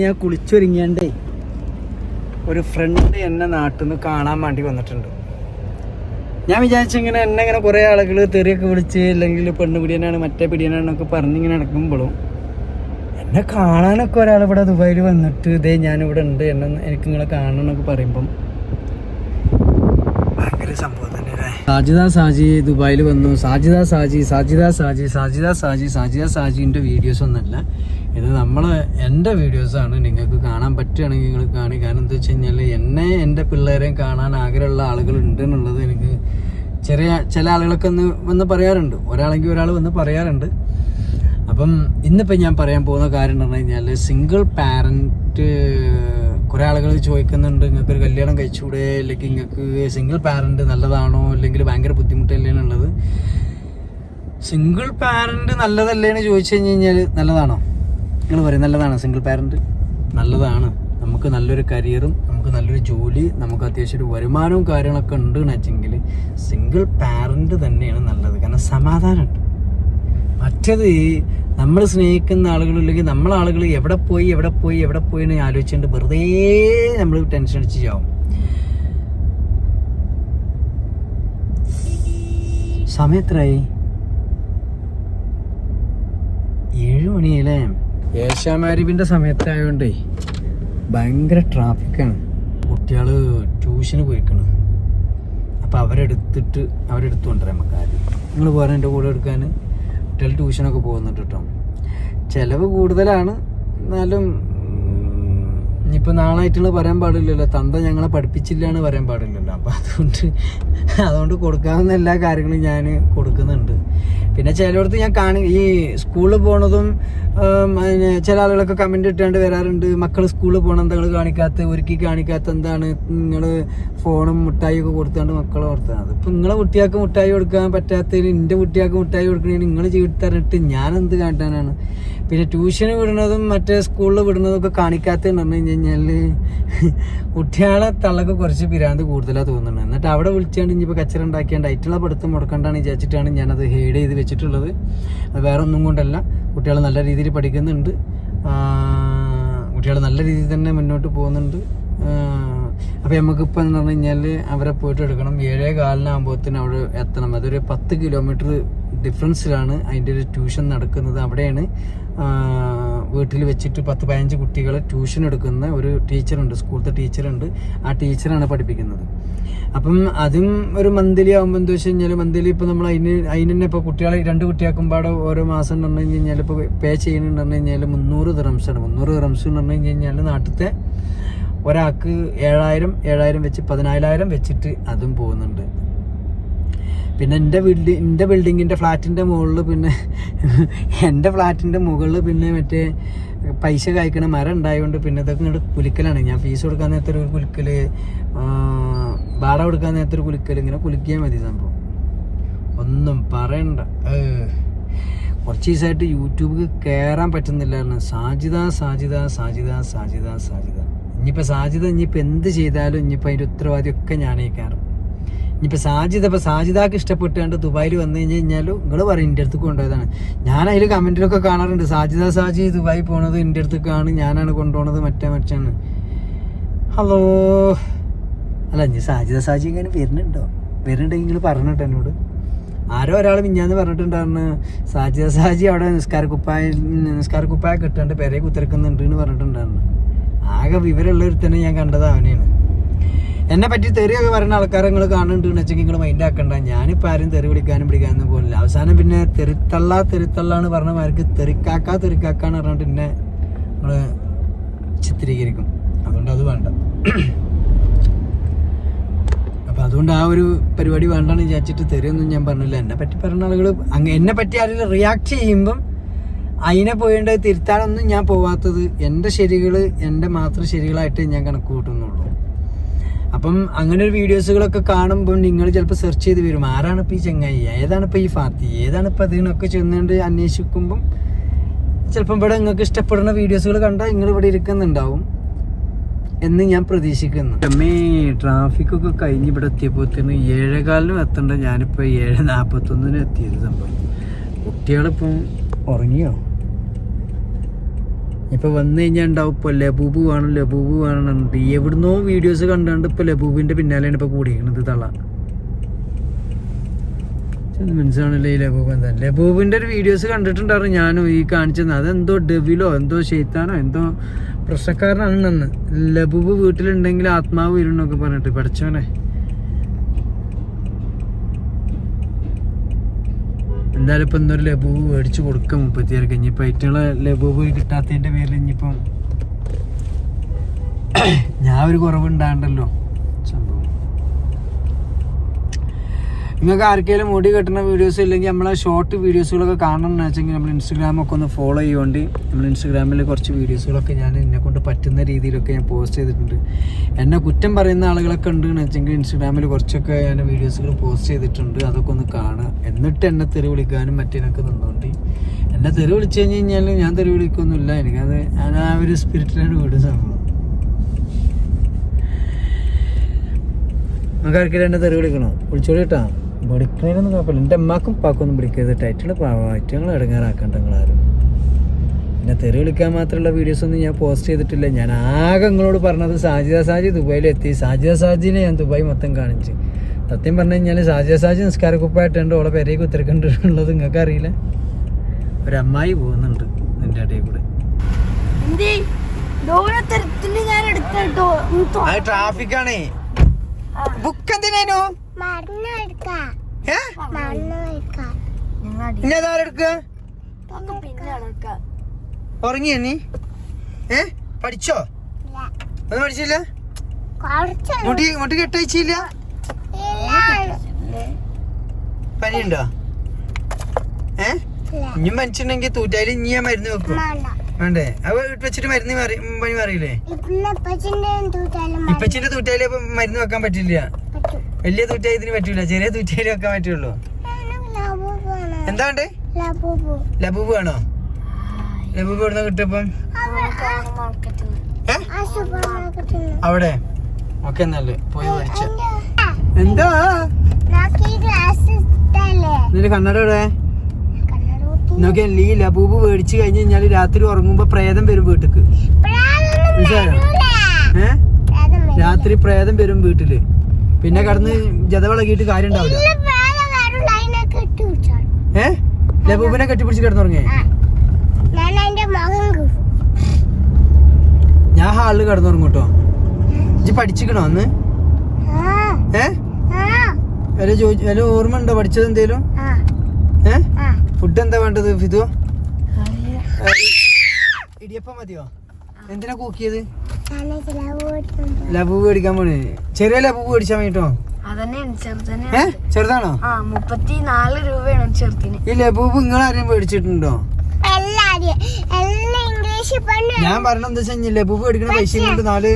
ഞാൻ കുളിച്ചൊരുങ്ങിയാണ്ടേ ഒരു ഫ്രണ്ട് എന്നെ നാട്ടിൽ നിന്ന് കാണാൻ വേണ്ടി വന്നിട്ടുണ്ട്. ഞാൻ വിചാരിച്ചിങ്ങനെ എന്നെ ഇങ്ങനെ കുറേ ആളുകൾ തെറിയൊക്കെ വിളിച്ച് അല്ലെങ്കിൽ പെണ്ണ് പിടിയനാണ് മറ്റേ പിടിയനാണെന്നൊക്കെ പറഞ്ഞിങ്ങനെ നടക്കുമ്പോഴും എന്നെ കാണാനൊക്കെ ഒരാൾ ഇവിടെ ദുബായിൽ വന്നിട്ട് ഇതേ ഞാനിവിടെ ഉണ്ട് എന്നെ എനിക്ക് നിങ്ങളെ കാണണം എന്നൊക്കെ പറയുമ്പം ഭയങ്കര സംഭവം തന്നെ സാജിദ സാജി ദുബായിൽ വന്നു. സാജിദ സാജി സാജിദ സാജി സാജിദ സാജി സാജിദ സാജിന്റെ വീഡിയോസ് ഒന്നല്ല ഇത് നമ്മൾ എന്റെ വീഡിയോസാണ് നിങ്ങൾക്ക് കാണാൻ പറ്റുകയാണെങ്കിൽ നിങ്ങൾ കാണി കാരണം എന്താ വെച്ച് കഴിഞ്ഞാൽ എന്നെ എന്റെ പിള്ളേരെയും കാണാൻ ആഗ്രഹമുള്ള ആളുകൾ ഉണ്ട് എന്നുള്ളത് എനിക്ക് ചെറിയ ചില ആളുകളൊക്കെ ഒന്ന് വന്ന് പറയാറുണ്ട്. ഒരാളെങ്കിൽ ഒരാൾ വന്ന് പറയാറുണ്ട്. അപ്പം ഇന്നിപ്പോൾ ഞാൻ പറയാൻ പോകുന്ന കാര്യം എന്ന് പറഞ്ഞു കഴിഞ്ഞാൽ സിംഗിൾ പാരന്റ് കുറേ ആളുകൾ ചോദിക്കുന്നുണ്ട് നിങ്ങൾക്ക് ഒരു കല്യാണം കഴിച്ചുകൂടെ അല്ലെങ്കിൽ നിങ്ങൾക്ക് സിംഗിൾ പാരന്റ് നല്ലതാണോ? അല്ലെങ്കിൽ ഭയങ്കര ബുദ്ധിമുട്ടല്ലേ? എന്നുള്ളത്. സിംഗിൾ പാരന്റ് നല്ലതല്ലേ? എന്ന് ചോദിച്ചു കഴിഞ്ഞ് കഴിഞ്ഞാൽ നല്ലതാണോ? നിങ്ങൾ പറയും നല്ലതാണ് സിംഗിൾ പാരന്റ് നല്ലതാണ്. നമുക്ക് നല്ലൊരു കരിയറും നമുക്ക് നല്ലൊരു ജോലി നമുക്ക് അത്യാവശ്യം ഒരു വരുമാനവും കാര്യങ്ങളൊക്കെ ഉണ്ട് വെച്ചെങ്കിൽ സിംഗിൾ പാരന്റ് തന്നെയാണ് നല്ലത്. കാരണം സമാധാനമുണ്ട് മറ്റത് നമ്മൾ സ്നേഹിക്കുന്ന ആളുകളില്ലെങ്കിൽ നമ്മളെ ആളുകൾ എവിടെ പോയി എവിടെ പോയി എവിടെ പോയി എന്ന് ആലോചിച്ചുകൊണ്ട് വെറുതെ നമ്മൾ ടെൻഷൻ അടിച്ച് ചാവും. സമയത്രായി ഏഴ് മണിയല്ലേ ഏഷ്യാമാരിബിന്റെ സമയത്തായതുകൊണ്ടേ ഭയങ്കര ട്രാഫിക്കാണ്. കുട്ടികൾ ട്യൂഷന് പോയിക്കണം. അപ്പോൾ അവരെടുത്തിട്ട് അവരെടുത്ത് കൊണ്ടുവരാം നമുക്ക് ആദ്യം. നിങ്ങൾ പോരാൻ എന്റെ കൂടെ എടുക്കാൻ കുട്ടികൾ ട്യൂഷനൊക്കെ പോകുന്നുണ്ട് കേട്ടോ. ചിലവ് കൂടുതലാണ്. എന്നാലും ഇനിയിപ്പോൾ നാളായിട്ടുള്ള പറയാൻ പാടില്ലല്ലോ. തന്ത ഞങ്ങളെ പഠിപ്പിച്ചില്ല എന്ന് പറയാൻ പാടില്ലല്ലോ. അപ്പോൾ അതുകൊണ്ട് അതുകൊണ്ട് കൊടുക്കാവുന്ന എല്ലാ കാര്യങ്ങളും ഞാൻ കൊടുക്കുന്നുണ്ട്. പിന്നെ ചിലയിടത്ത് ഞാൻ കാണി ഈ സ്കൂളിൽ പോണതും അതിന് ചില ആളുകളൊക്കെ കമന്റ് ഇട്ടാണ്ട് വരാറുണ്ട്. മക്കൾ സ്കൂളിൽ പോകണം എന്താ കാണിക്കാത്ത? ഒരുക്കി കാണിക്കാത്ത എന്താണ്? നിങ്ങൾ ഫോണും മുട്ടായി ഒക്കെ കൊടുത്താണ്ട് മക്കളെ ഓർത്താൽ അതിപ്പോൾ നിങ്ങളെ കുട്ടിയാൾക്ക് മുട്ടായി കൊടുക്കാൻ പറ്റാത്തതിന് എന്റെ കുട്ടിയാൾക്ക് മുട്ടായി കൊടുക്കണമെങ്കിൽ നിങ്ങൾ ജീവിതം തരട്ട് ഞാൻ എന്ത് കാട്ടാനാണ്? പിന്നെ ട്യൂഷന് വിടുന്നതും മറ്റേ സ്കൂളിൽ വിടുന്നതും ഒക്കെ കാണിക്കാത്തതെന്ന് പറഞ്ഞു കഴിഞ്ഞാൽ കുട്ടികളെ തള്ളക്ക് കുറച്ച് പിരാന്ത് കൂടുതലാണ് തോന്നുന്നത്. എന്നിട്ട് അവിടെ വിളിച്ചാണ്ട് ഇനിയിപ്പോൾ കച്ചറ ഉണ്ടാക്കിയാണ്ട് ഐറ്റുള്ള പഠിത്തം മുടക്കണ്ടാണ് വിചാരിച്ചിട്ടാണ് ഞാനത് ഹെയ്ഡ് ചെയ്ത് വെച്ചിട്ടുള്ളത്. അത് വേറെ ഒന്നും കൊണ്ടല്ല. കുട്ടികൾ നല്ല രീതിയിൽ പഠിക്കുന്നുണ്ട്. കുട്ടികൾ നല്ല രീതിയിൽ തന്നെ മുന്നോട്ട് പോകുന്നുണ്ട്. അപ്പോൾ നമുക്കിപ്പോൾ എന്ന് പറഞ്ഞു കഴിഞ്ഞാൽ അവരെ പോയിട്ട് എടുക്കണം. ഏഴേ കാലിനാകുമ്പോഴത്തേന് അവിടെ എത്തണം. അതൊരു പത്ത് കിലോമീറ്റർ ഡിഫറൻസിലാണ് അതിന്റെ ഒരു ട്യൂഷൻ നടക്കുന്നത്. അവിടെയാണ് വീട്ടിൽ വെച്ചിട്ട് പത്ത് പതിനഞ്ച് കുട്ടികളെ ട്യൂഷൻ എടുക്കുന്ന ഒരു ടീച്ചറുണ്ട് സ്കൂളത്തെ ടീച്ചറുണ്ട്. ആ ടീച്ചറാണ് പഠിപ്പിക്കുന്നത്. അപ്പം അതും ഒരു മന്ത്ലി ആകുമ്പോൾ എന്താ വെച്ച് കഴിഞ്ഞാൽ മന്ത്ലി ഇപ്പോൾ നമ്മൾ അതിന് അതിന് തന്നെ ഇപ്പോൾ കുട്ടികളെ രണ്ട് കുട്ടിയാക്കുമ്പോൾ പാടെ ഓരോ മാസം എന്ന് പറഞ്ഞു കഴിഞ്ഞാൽ ഇപ്പോൾ പേ ചെയ്യുന്നുണ്ട് പറഞ്ഞു കഴിഞ്ഞാൽ മുന്നൂറ് ദിറംസാണ് മുന്നൂറ് ദിറംസ് എന്ന് പറഞ്ഞു കഴിഞ്ഞാൽ നാട്ടിലത്തെ ഒരാൾക്ക് ഏഴായിരം ഏഴായിരം വെച്ച് പതിനാലായിരം വെച്ചിട്ട് അതും പോകുന്നുണ്ട്. പിന്നെ എന്റെ ബിൽഡിങ് എന്റെ ബിൽഡിങ്ങിന്റെ ഫ്ലാറ്റിന്റെ മുകളിൽ പിന്നെ എന്റെ ഫ്ലാറ്റിന്റെ മുകളിൽ പിന്നെ മറ്റേ പൈസ കായ്ക്കണ മരം ഉണ്ടായതുകൊണ്ട് പിന്നെ ഇതൊക്കെ ഇങ്ങോട്ട് കുലിക്കലാണ്. ഞാൻ ഫീസ് കൊടുക്കാൻ നേരത്തെ ഒരു കുലുക്കൽ വാടക കൊടുക്കാൻ നേരത്തെ ഒരു കുലുക്കൽ ഇങ്ങനെ കുലുക്കിയാൽ മതി സംഭവം. ഒന്നും പറയണ്ട. കുറച്ച് ദിവസമായിട്ട് യൂട്യൂബിൽ കയറാൻ പറ്റുന്നില്ലായിരുന്നു. സാജിദ സാജിദ സാജിദ സാജിദ സാജിത ഇനിയിപ്പോൾ സാജിദ ഇനിയിപ്പോൾ എന്ത് ചെയ്താലും ഇനിയിപ്പോൾ അതിന്റെ ഉത്തരവാദിയൊക്കെ ഞാനേ ഇനിയിപ്പോൾ സാജിദ ഇപ്പോൾ സാജിദാക്ക് ഇഷ്ടപ്പെട്ടുകൊണ്ട് ദുബായിൽ വന്നു കഴിഞ്ഞ് കഴിഞ്ഞാൽ നിങ്ങൾ പറയും എന്റെ അടുത്ത് കൊണ്ടുപോയതാണ്. ഞാൻ അതിൽ കമന്റിലൊക്കെ കാണാറുണ്ട് സാജിദ സാജി ദുബായി പോണത് എന്റെ അടുത്തേക്കാണ് ഞാനാണ് കൊണ്ടുപോണത് മറ്റേ മറ്റാണ് ഹലോ. അല്ല ഇനി സാജിദ സാജി ഇങ്ങനെ വരുന്നുണ്ടോ? വരുന്നുണ്ടെങ്കിൽ നിങ്ങൾ പറഞ്ഞിട്ടോ എന്നോട്. ആരോ ഒരാൾ മിഞ്ഞാന്ന് പറഞ്ഞിട്ടുണ്ടായിരുന്നു സാജിദ സാജി അവിടെ നിസ്കാര കുപ്പായ നിസ്കാര കുപ്പായ കിട്ടാണ്ട് പെരയെ കുത്തിരക്കുന്നുണ്ട് എന്ന് പറഞ്ഞിട്ടുണ്ടായിരുന്നു. ആകെ വിവരമുള്ള തന്നെ ഞാൻ കണ്ടത് അവനെയാണ്. എന്നെ പറ്റി തെറിയൊക്കെ പറയുന്ന ആൾക്കാരെ നിങ്ങൾ കാണുന്നുണ്ട് എന്ന് വെച്ചെങ്കിൽ നിങ്ങൾ മൈൻഡ് ആക്കണ്ട. ഞാനിപ്പോൾ ആരും തെറി വിളിക്കാനും പിടിക്കാനും പോകുന്നില്ല അവസാനം പിന്നെ തെറിത്തള്ള തെറിത്തള്ളാന്ന് പറഞ്ഞമാർക്ക് തെറിക്കാക്ക തെറിക്കാക്കാന്ന് പറഞ്ഞിട്ട് എന്നെ നമ്മൾ ചിത്രീകരിക്കും. അതുകൊണ്ട് അത് വേണ്ട. അപ്പം അതുകൊണ്ട് ആ ഒരു പരിപാടി വേണ്ടാന്ന് വിചാരിച്ചിട്ട് തെറിയൊന്നും ഞാൻ പറഞ്ഞില്ല. എന്നെ പറ്റി പറഞ്ഞ ആളുകൾ അങ്ങ് എന്നെ പറ്റി ആരെങ്കിലും റിയാക്ട് ചെയ്യുമ്പം അതിനെ പോയിട്ട് തിരുത്താനൊന്നും ഞാൻ പോവാത്തത് എന്റെ ശരികൾ എന്റെ മാത്രം ശരികളായിട്ട് ഞാൻ കണക്ക് കൂട്ടുന്നുള്ളൂ. അപ്പം അങ്ങനെ ഒരു വീഡിയോസുകളൊക്കെ കാണുമ്പോൾ നിങ്ങൾ ചിലപ്പോൾ സെർച്ച് ചെയ്ത് വരും. ആരാണ് ഇപ്പോൾ ഈ ചെങ്ങായി? ഏതാണ് ഇപ്പോൾ ഈ ഫാത്തി? ഏതാണ് ഇപ്പോൾ അതിനൊക്കെ ചെന്നുകൊണ്ട് അന്വേഷിക്കുമ്പം ചിലപ്പം ഇവിടെ നിങ്ങൾക്ക് ഇഷ്ടപ്പെടുന്ന വീഡിയോസുകൾ കണ്ടാൽ നിങ്ങൾ ഇവിടെ ഇരിക്കുന്നുണ്ടാവും എന്ന് ഞാൻ പ്രതീക്ഷിക്കുന്നു. അമ്മേ ട്രാഫിക് ഒക്കെ കഴിഞ്ഞ് ഇവിടെ എത്തിയപ്പോൾ തന്നെ ഏഴേകാലിനും എത്തേണ്ട. ഞാനിപ്പോൾ ഏഴ് നാൽപ്പത്തൊന്നിനും എത്തിയത് സംഭവം. കുട്ടികളിപ്പം ഉറങ്ങിയോ? ഇപ്പൊ വന്നു കഴിഞ്ഞാൽ ഉണ്ടാവും ഇപ്പൊ ലബൂബ് വേണം ലബൂബ് വേണം ഈ എവിടുന്നോ വീഡിയോസ് കണ്ടാണ്ട് ഇപ്പൊ ലബൂബിന്റെ പിന്നാലെയാണ് ഇപ്പൊ കൂടിയിരിക്കുന്നത് തള്ള മനസ്സിലാണല്ലേ ഈ ലബൂബ് എന്താ? ലബൂബിന്റെ ഒരു വീഡിയോസ് കണ്ടിട്ടുണ്ടായിരുന്നു ഞാനും ഈ കാണിച്ചത്. അതെന്തോ ഡെവിലോ എന്തോ ഷെയ്ത്താനോ എന്തോ പ്രശ്നക്കാരനാണെന്ന്. ലബൂബ് വീട്ടിലുണ്ടെങ്കിൽ ആത്മാവ് വരുന്നൊക്കെ പറഞ്ഞിട്ട് പഠിച്ചോനെ എന്തായാലും ഇപ്പം എന്തൊരു ലബൂബ് മേടിച്ച് കൊടുക്കാം മുപ്പത്തിയാർക്ക് ഇനിയിപ്പോൾ ഏറ്റവും ലബൂബ് കിട്ടാത്തതിന്റെ പേരിൽ ഇനിയിപ്പം ഞാൻ ഒരു കുറവുണ്ടാണ്ടല്ലോ സംഭവം നിങ്ങൾക്ക് ആർക്കെങ്കിലും മുടി കെട്ടുന്ന വീഡിയോസ് ഇല്ലെങ്കിൽ നമ്മളെ ഷോർട്ട് വീഡിയോസുകളൊക്കെ കാണണം എന്ന് വെച്ചെങ്കിൽ നമ്മൾ ഇൻസ്റ്റഗ്രാമൊക്കെ ഒന്ന് ഫോളോ ചെയ്യുകൊണ്ട് നമ്മൾ ഇൻസ്റ്റാഗ്രാമിൽ കുറച്ച് വീഡിയോസുകളൊക്കെ ഞാൻ എന്നെ കൊണ്ട് പറ്റുന്ന രീതിയിലൊക്കെ ഞാൻ പോസ്റ്റ് ചെയ്തിട്ടുണ്ട്. എന്നെ കുറ്റം പറയുന്ന ആളുകളൊക്കെ ഉണ്ട് എന്ന് വെച്ചെങ്കിൽ ഇൻസ്റ്റഗ്രാമിൽ കുറച്ചൊക്കെ ഞാൻ വീഡിയോസുകൾ പോസ്റ്റ് ചെയ്തിട്ടുണ്ട്. അതൊക്കെ ഒന്ന് കാണുക എന്നിട്ട് എന്നെ തെറി വിളിക്കാനും മറ്റേനൊക്കെ നിന്നുകൊണ്ട് എന്നെ തെറി വിളിച്ചു കഴിഞ്ഞ് കഴിഞ്ഞാൽ ഞാൻ തെറി വിളിക്കൊന്നുമില്ല. എനിക്കത് ഞാൻ ആ ഒരു സ്പിരിറ്റിലാണ് വീട് സംഭവം നമുക്ക് ആർക്കെങ്കിലും എന്നെ തെറി വിളിക്കണോ? വിളിച്ചോളി കേട്ടാ വിളിക്കണേനൊന്നും കുഴപ്പമില്ല. എന്റെ അമ്മക്കും ഉപ്പാക്കൊന്നും വിളിക്കരുത് ടൈറ്റിൽ പാവറ്റങ്ങൾ ഇടങ്ങാറാക്കണ്ട നിങ്ങളാരും പിന്നെ തെറി വിളിക്കാൻ മാത്രമുള്ള വീഡിയോസ് ഒന്നും ഞാൻ പോസ്റ്റ് ചെയ്തിട്ടില്ല. ഞാൻ ആകെ നിങ്ങളോട് പറഞ്ഞത് സാജിദ സാജി ദുബായിലെത്തി സാജിദ സാജിനെ ഞാൻ ദുബായ് മൊത്തം കാണിച്ച്. സത്യം പറഞ്ഞു കഴിഞ്ഞാൽ സാജിദ സാജി നിസ്കാരക്കുപ്പായിട്ടുണ്ട് ഓളെ പെരേക്ക് ഉത്തരക്കണ്ടിട്ടുള്ളത് നിങ്ങൾക്ക് അറിയില്ല. ഒരു അമ്മായി പോകുന്നുണ്ട് എന്റെ ഇടയിൽ കൂടെ. ട്രാഫിക്കാണേ ബുക്ക് എന്തിനു ഏ? ഇനി അതാരെടുക്കുക പിന്നെ അടക്കാം ഉറങ്ങിയ നീ? ഏ? പഠിച്ചോ? ഒന്നും പഠിച്ചില്ല? മുടി മുടി കെട്ടയച്ചില്ല പനിയുണ്ടോ? ഏ? ഇനി മനുഷ്യണ്ടെങ്കിൽ തൂറ്റായാലും ഇനി ഞാൻ മരുന്ന് വെക്കും. വേണ്ടേ? അവ വെച്ചിട്ട് മരുന്ന് മാറി ഉം, മാറിയില്ലേ? ഇപ്പച്ചിന്റെ തൂറ്റാലേ മരുന്ന് വെക്കാൻ പറ്റില്ല. വലിയ തൂറ്റായി ഇതിന് പറ്റൂല. ചെറിയ തൂറ്റായാലും വെക്കാൻ പറ്റുള്ളൂ. എന്താ വേണ്ടേ ലബൂബ്. വേണോ? ലബൂബ് എവിടുന്ന കിട്ടപ്പം ഏ? അവിടെ. ഓക്കെ എന്നല്ലേ പോയി മേടിച്ച. എന്താ? നിന്റെ കണ്ണട എവിടെ? നോക്കി ഈ ലബൂബ് മേടിച്ചു കഴിഞ്ഞ് കഴിഞ്ഞാൽ രാത്രി ഉറങ്ങുമ്പോ പ്രേതം വരും വീട്ടിക്ക്. മനസ്സിലായോ ഏ? രാത്രി പ്രേതം വരും വീട്ടിൽ. പിന്നെ കടന്ന് ജതവിളകിയിട്ട് കാര്യം ഉണ്ടാവില്ല ഏ? ലബൂബിനെ കെട്ടിപ്പിടിച്ച് കിടന്നുറങ്ങേ? ഞാൻ ഹാളിൽ ഹാളിൽ കിടന്നുറങ്ങും കേട്ടോ ഇജ്ജ് പഠിച്ചിക്കണോ അന്ന്? ഏ? വല്ല ചോദിച്ചു വല്ല ഓർമ്മ ഉണ്ടോ പഠിച്ചത് എന്തേലും? ഫുഡ് എന്താ വേണ്ടത് ഫിതു ഇടിയപ്പം മതിയോ? എന്തിനാ കൂക്കിയത്? ലബു മേടിക്കാൻ പോണേ. ചെറിയ ലബു മേടിച്ചാ വേണ്ടിട്ടോ ചെറുതാണോ? രൂപയാണ് ചെറുതിന്. ഈ ലബൂബ് നിങ്ങൾ ആരെയും മേടിച്ചിട്ടുണ്ടോ? ഞാൻ പറഞ്ഞ എന്താ വെച്ചാൽ ലബൂബ് മേടിക്കണ പൈസ കൊണ്ട് നാല്.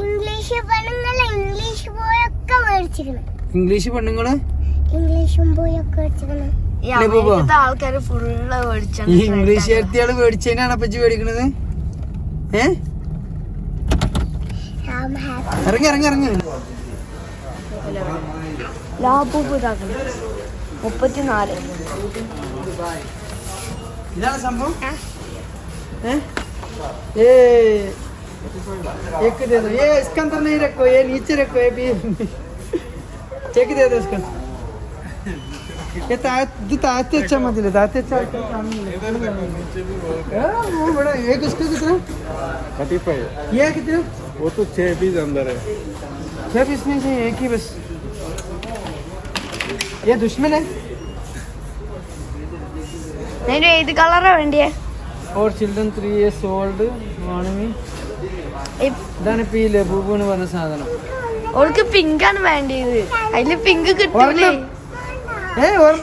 ഇംഗ്ലീഷ് പെണ്ണുങ്ങളെ ഇംഗ്ലീഷ് പോയൊക്കെ മേടിച്ചിരിക്കണം. ഇംഗ്ലീഷ് പെണ്ണുങ്ങൾ? ഇംഗ്ലീഷും പോയൊക്കെ മേടിച്ചിരിക്കണം. ലബൂബോ? ആൾക്കാര് ഫുള്ള് മേടിച്ചാണ് ഈ ഇംഗ്ലീഷ് ചേർത്തിയാള് മേടിച്ചതിനാണ് അപ്പച്ചി മേടിക്കണത് ഏ ഇറങ്ങി ഇറങ്ങി ഇറങ്ങി ലാബൂബ് ഇതാക്കണം മുപ്പത്തിനാല് ഇതാണ് സംഭവം ഏ? ए एक दे दो ये इसके अंदर नहीं रखो ये नीचे रखो ये भी एक दे दो इसको ये तायत जो तायत अच्छा मत ले तायत अच्छा हाँ, वो बड़ा एक उसका कितना थर्टी फाइव ये कितना वो तो छः पीस अंदर है छह पीस नहीं चाहिए एक ही बस ये दुश्मन है അതിന് ഏത് കളറാ വേണ്ടിയേ और चिल्ड्रन ത്രീ ഇയേഴ്സ് ഓൾഡ് വാണമി ഇതാണ് ഇപ്പൊ ഈ ലബൂബ് എന്ന് പറഞ്ഞ സാധനം ഓൾക്ക് പിങ്ക് ആണ് വേണ്ടിയത് അതില് പിങ്ക് കിട്ടൂലേ है और तो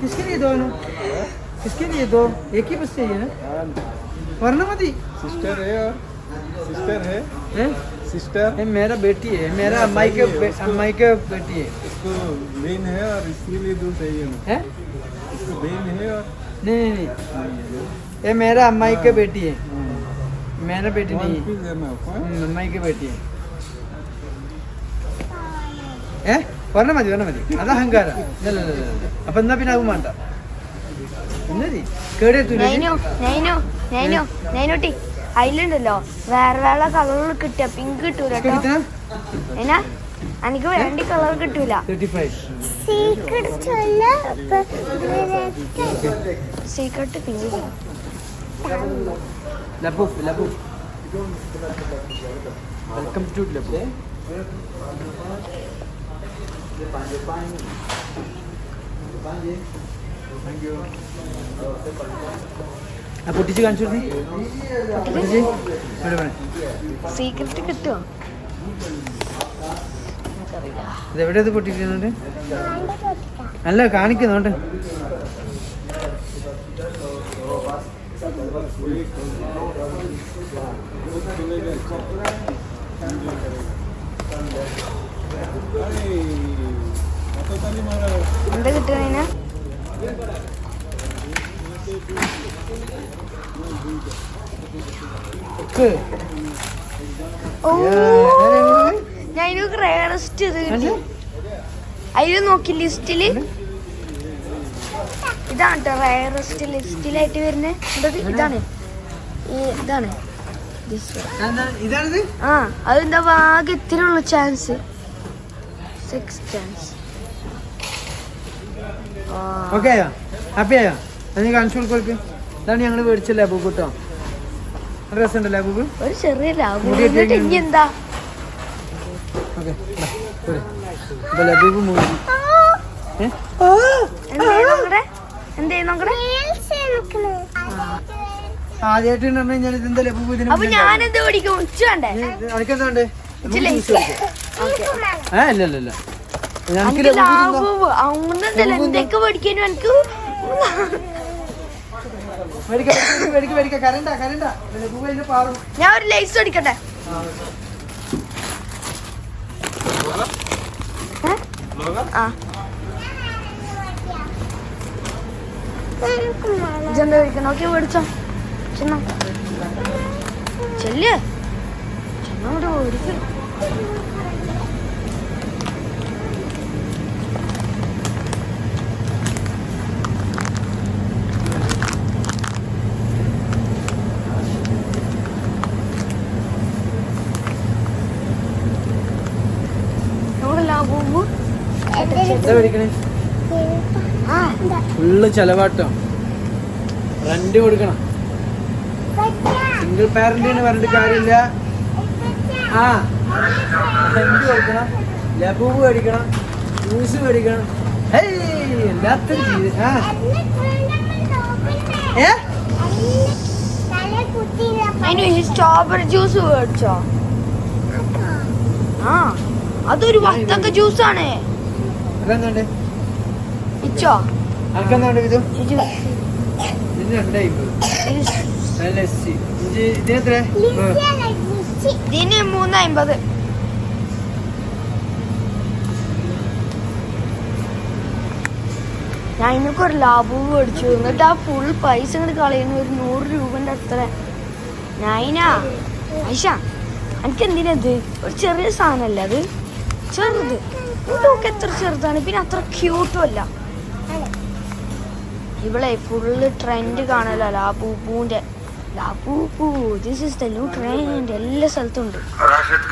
किसके लिए दो ना किसके लिए दो? एक ही बस चाहिए ना? वर्णमती सिस्टर है और सिस्टर है, है? सिस्टर है मेरा बेटी है मेरा अम्माई के अम्माई के बेटी है। इसको बहन है और इसके लिए दो चाहिए है? इसको बहन है और नहीं नहीं नहीं। ये मेरा अम्माई के बेटी है। मेरा बेटी नहीं है। अम्माई हम्म, के बेटी है? പറഞ്ഞ മതി പറഞ്ഞ മതി. അത് അഹങ്കാരം. അപ്പൊ എന്നാ പിന്നെ അതും വേണ്ട. എന്നതി നൈനുട്ടി അതിലുണ്ടല്ലോ വേറെ വേറെ കളറുകൾ കിട്ടിയ പിങ്ക് കിട്ടൂല എന്നാ? എനിക്ക് വേണ്ടി കളർ കിട്ടൂല. Secret pink Labubu. Welcome to ലബു. പൊട്ടിച്ച് കാണിച്ചു പൊട്ടിച്ച്. സീക്രട്ട് കിട്ടുമോ ഇത് എവിടെ ഇത് പൊട്ടിക്കുന്നുണ്ട് അല്ല കാണിക്കുന്നുണ്ട് എന്താ കിട്ടുന്നതിന് ഓ ഞാൻ ഇതിനൊക്കെ റേറസ്റ്റ് ഇത് കിട്ടി. അതിൽ നോക്കി ലിസ്റ്റിൽ ഇതാണ് കേട്ടോ റയറസ്റ്റ് ലിസ്റ്റിലായിട്ട് വരുന്നത് എന്തത്? ഇതാണ്. ഈ ഇതാണ്. ആ അതെന്താ? ഭാഗ്യത്തിനുള്ള ചാൻസ് സിക്സ് ചാൻസ് ഓക്കെ ആയോ? ഹാപ്പി ആയോ? അതിന് നീ കാണിച്ചു കൊടുക്കോൾക്ക് ഇതാണ് ഞങ്ങൾ മേടിച്ച ലാബു കേട്ടോ ഡ്രസ് ഉണ്ടല്ലോ ലാബു ഒരു ചെറിയ എന്താ? ഓക്കെ ലബീബ് മൂടി. ആദ്യമായിട്ട് ഞാൻ ഇതെന്താ ലബീബ് ഇതിന് ഏ ഇല്ല ഇല്ല. എനിക്ക് എന്തൊക്കെ പഠിക്കാനും എനിക്ക് ഞാൻ ഒരു ലൈസ് അടിക്കട്ടെ? ഇതെന്താ കഴിക്കണം നോക്കി മേടിച്ചോ. ചെന്ന. ചെല്ല്. ചെന്നോട് ഓടിക്കും. ഫുള്ള് ചെലവാട്ടോ. റെന്റ് കൊടുക്കണം. സിംഗിൾ പാരന്റ് പറഞ്ഞിട്ട് കാര്യമില്ല. ആ. റെന്റ് കൊടുക്കണം. ലബൂബ് മേടിക്കണം. ജ്യൂസ് മേടിക്കണം. എല്ലാത്തിനും ചെയ്ത്. ആ. ഏ? അതിന് സ്ട്രോബെറി ജ്യൂസ് മേടിച്ചോ? ആ അതൊരു വത്തക്ക ജ്യൂസാണ് ഇച്ചോ? അനക്കെന്താണ്ട് ഇത്? രണ്ടായി ഇതിനെത്ര ഇതിന് ഞാൻ ഇതിനൊക്കെ ഒരു ലാഭവും മേടിച്ചു. എന്നിട്ട് ആ ഫുൾ പൈസ ഇങ്ങോട്ട് കളയുന്ന. ഒരു നൂറ് രൂപന്റെ അത്ര. ഞാനാ ഐഷ എനിക്ക് എന്തിനത് ഒരു ചെറിയ സാധനമല്ലേ അത്? ചെറുത്. ഇതൊക്കെ എത്ര ചെറുതാണ്? പിന്നെ അത്ര ക്യൂട്ടും അല്ല. ഇവളെ ഫുള്ള് ട്രെൻഡ് കാണല്ലോ ലാബൂബൂന്റെ. Labubu this is the new trend എല്ലാ സ്ഥലത്തും ഉണ്ട്. Rashid,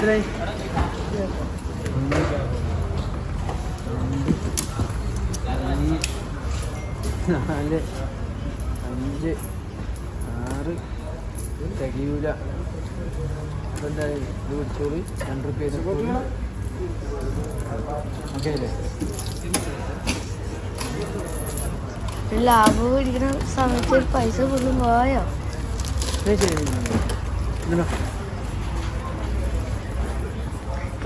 എത്രയായി? നാല് അഞ്ച് ആറ് തികയൂല. ഇത് പിടിച്ചോളി രണ്ട് റുപ്യ ഓക്കെ അല്ലേ? ലാഭം സമയത്ത് ഒരു പൈസ ഫുള്ളും പോയോ? ശരി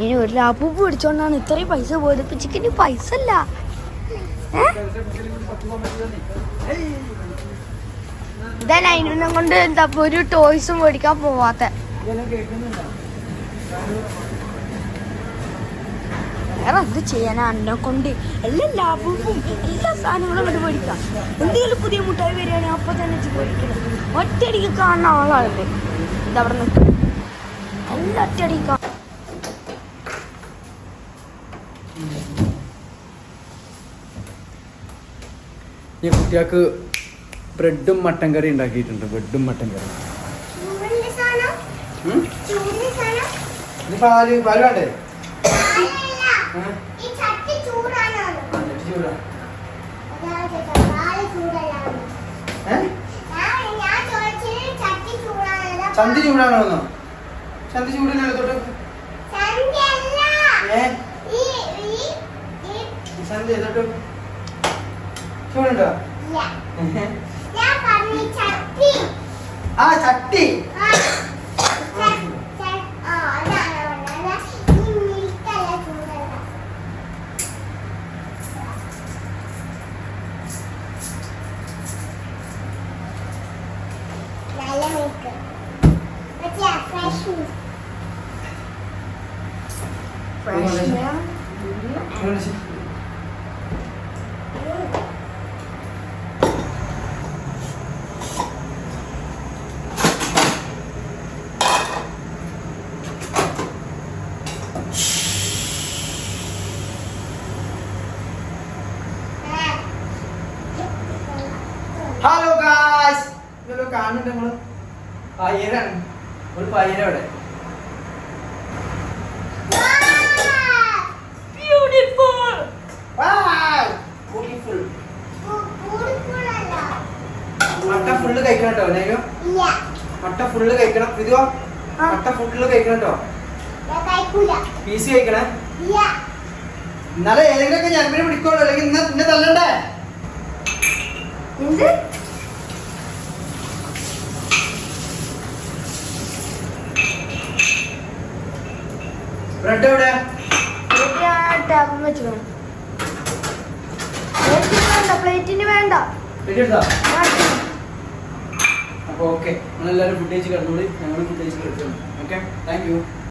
ഇനി ഒരു ലാപ്പു പിടിച്ചോണ്ടാണ് ഇത്രയും പൈസ പോയത്. ഇപ്പൊ ചിക്കന് പൈസ അല്ല? ഇതാ ലൈനിനെ കൊണ്ട് എന്താ ഒരു ടോയ്സും മേടിക്കാൻ പോവാത്ത. വേറെ എന്ത് ചെയ്യാനാ? എന്നെ കൊണ്ട് എല്ലാ ലാഭവും എല്ലാ സാധനങ്ങളും അങ്ങോട്ട് മേടിക്കാം. എന്തെങ്കിലും പുതിയ മുട്ടായി വരികയാണെങ്കിൽ അപ്പൊ തന്നെ മേടിക്കണം. ഒറ്റയടിക്ക് കാണുന്ന ആളാണ് ഇത്. അവിടെ നിൽക്കും എല്ലാം ഒറ്റയടിക്ക് കാണും ഈ കുട്ടികൾക്ക് ബ്രെഡും മട്ടൻ കറി ഉണ്ടാക്കിയിട്ടുണ്ട്. ബ്രെഡും മട്ടൻ കറി. പാൽ പാൽ വേണ്ടേ? ചന്തി ചൂടാണോ. ചന്തി തൊട്ട് ഏ? ഈ ചന്തി തൊട്ട് ചൂടുണ്ടോ? ആ ചട്ടി. കാണുന്നുണ്ട് നമ്മൾ പയ്യരാണ് ഒരു കൂടുതലല്ല മട്ട ഫുള്ള് കഴിക്കണം കേട്ടോ ഇല്ല മട്ട ഫുള്ള് കഴിക്കണം. ഇതുവോ ആ. മട്ട ഫുള്ള് കഴിക്കണം കേട്ടോ. ഞാൻ പീസ് കഴിക്കണേ? ഇല്ല എന്നാലേ ഏതെങ്കിലുമൊക്കെ ജന്മിനെ പിടിക്കുള്ളൂ അല്ലെങ്കിൽ ഇന്ന് ഇന്നെ തല്ലണ്ടേ? എന്ത്? ബ്രെഡ് എവിടെ? പ്ലേറ്റിന് വേണ്ട അപ്പോൾ ഓക്കെ നിങ്ങളെല്ലാവരും ഫുഡ് കഴിച്ച് കിടന്നോളി. ഞങ്ങൾ ഫുഡ് കഴിച്ച് കിടക്കുന്നു. Okay thank you